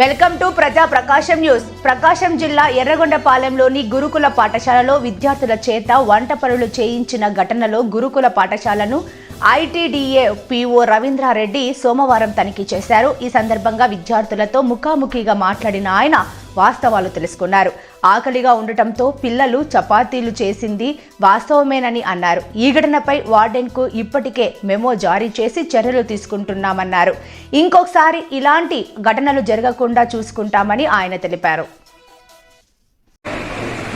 Welcome to ప్రజా ప్రకాశం news. ప్రకాశం జిల్లా ఎర్రగొండపాలెంలోని గురుకుల పాఠశాలలో విద్యార్థుల చేత వంట పనులు చేయించిన ఘటనలో గురుకుల పాఠశాలను ఐటీడీఏ పీఓ రవీంద్రారెడ్డి సోమవారం తనిఖీ చేశారు. ఈ సందర్భంగా విద్యార్థులతో ముఖాముఖిగా మాట్లాడిన ఆయన వాస్తవాలు తెలుసుకున్నారు. ఆకలిగా ఉండటంతో పిల్లలు చపాతీలు చేసింది వాస్తవమేనని అన్నారు. ఈ ఘటనపై వార్డెన్కు ఇప్పటికే మెమో జారీ చేసి చర్యలు తీసుకుంటున్నామన్నారు. ఇంకొకసారి ఇలాంటి ఘటనలు జరగకుండా చూసుకుంటామని ఆయన తెలిపారు.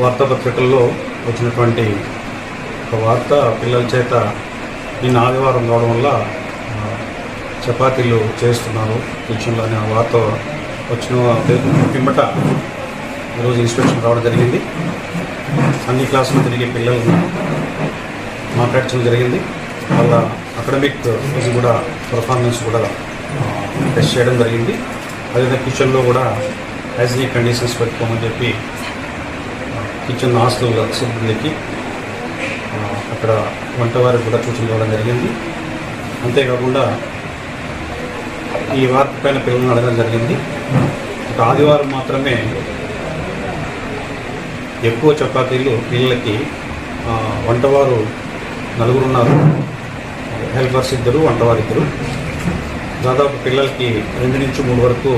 వార్తాపత్రికల్లో వచ్చినటువంటి ఒక వార్త పిల్లల చేత నిన్న ఆదివారం రావడం వల్ల చపాతీలు చేస్తున్నారు. కిచెన్లో అనే వార్త వచ్చిన పిమ్మట ఈరోజు ఇన్స్పెక్షన్ రావడం జరిగింది. అన్ని క్లాసులు తిరిగే పిల్లలను మాట్లాడటం జరిగింది. వాళ్ళ అకాడమిక్ ఇది కూడా పర్ఫార్మెన్స్ కూడా టెస్ట్ చేయడం జరిగింది. అదేవిధంగా కిచెన్లో కూడా హైజీనిక్ కండిషన్స్ పెట్టుకోమని చెప్పి కిచెన్ హాస్టల్ సిబ్బందికి ఆ, అక్కడ వంటవారికి కూడా సూచనలు ఇవ్వడం జరిగింది. అంతేకాకుండా ఈ వార్త పైన పిల్లలను అడగడం జరిగింది. ఒక ఆదివారం మాత్రమే ఎక్కువ చపాతీలు పిల్లలకి వంటవారు నలుగురు ఉన్నారు హెల్పర్స్ ఇద్దరు వంటవారు ఇద్దరు. దాదాపు పిల్లలకి రెండు నుంచి మూడు వరకు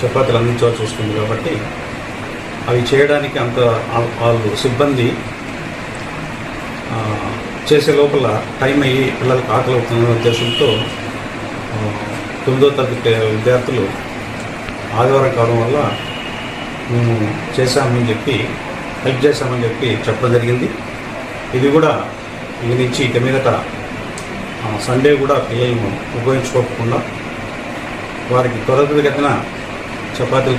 చపాతీలు అందించవలసి వస్తుంది కాబట్టి అవి చేయడానికి అంత వాళ్ళు సిబ్బంది చేసే లోపల టైం అయ్యి పిల్లలకు ఆకలి అవుతున్న ఉద్దేశంతో తొమ్మిదో తరగతి విద్యార్థులు ఆదివారం కావడం వల్ల మేము చేశామని చెప్పి హెల్ప్ చేశామని చెప్పి చెప్పడం జరిగింది. ఇది కూడా ఇక నుంచి ఇక మీదట సండే కూడా పిల్లలను ఉపయోగించుకోకుండా వారికి త్వరగతిన చపాతీలు